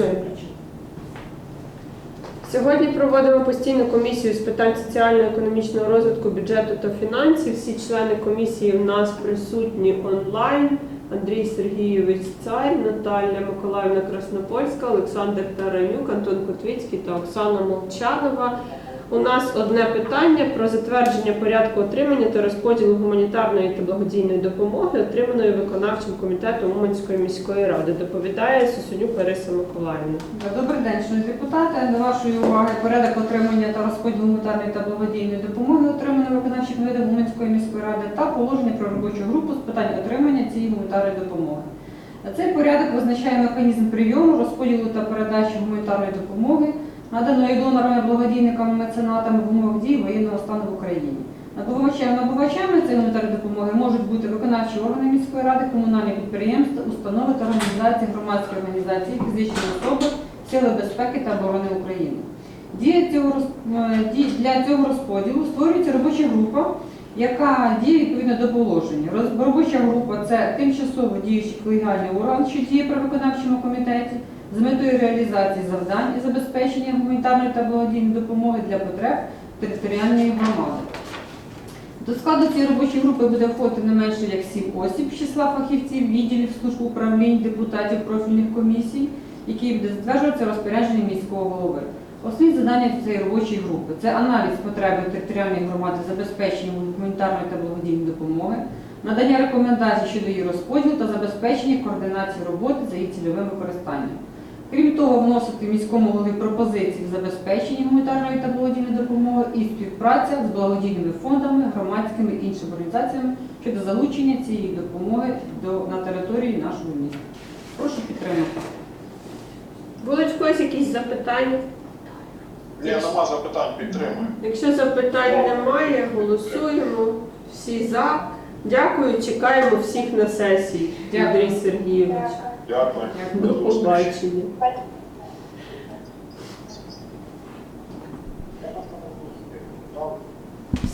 Все, я включила. Сьогодні проводимо постійну комісію з питань соціально-економічного розвитку бюджету та фінансів. Всі члени комісії в нас присутні онлайн. Андрій Сергійович Цар, Наталя Миколаївна Краснопольська, Олександр Таранюк, Антон Котвіцький та Оксана Молчанова. У нас одне питання про затвердження порядку отримання та розподілу гуманітарної та благодійної допомоги, отриманої виконавчим комітетом Уманської міської ради. Доповідає Сусонюк Лариса Миколаївна. Добрий день, шановні депутати. До вашої уваги порядок отримання та розподілу гуманітарної та благодійної допомоги, отриманої виконавчим комітетом Уманської міської ради, та положення про робочу групу з питань отримання цієї гуманітарної допомоги. Цей порядок визначає механізм прийому, розподілу та передачі гуманітарної допомоги, наданої донорами, благодійниками, меценатами в умовах дії воєнного стану в Україні. Набувачами, набувачами цієї гуманітарної допомоги можуть бути виконавчі органи міської ради, комунальні підприємства, установи та організації, громадські організації, фізичні особи, сили безпеки та оборони України. Дія цього роз- е, для цього розподілу створюється робоча група, яка діє відповідно до положення. Робоча група це тимчасово діючий колегіальний орган, що діє при виконавчому комітеті з метою реалізації завдань і забезпечення гуманітарної та благодійної допомоги для потреб територіальної громади. До складу цієї робочої групи буде входити не менше як сім осіб з числа фахівців, відділів служб управлінь, депутатів профільних комісій, які буде затверджуватися розпорядженням міського голови. Основні завдання цієї робочої групи це аналіз потреби територіальної громади забезпечення гуманітарної та благодійної допомоги, надання рекомендацій щодо її розподілу та забезпечення координації роботи за її цільовим використанням. Крім того, вносити міському голові пропозиції в забезпеченні гуманітарної та благодійної допомоги і співпраця з благодійними фондами, громадськими і іншими організаціями щодо залучення цієї допомоги до, на території нашого міста. Прошу підтримати. Будуть якісь запитання? Ні, нема запитань, підтримую. Якщо запитань немає, голосуємо. Всі за. Дякую, чекаємо всіх на сесії. Дякую. Андрій Сергійович. Дякую. До побачення.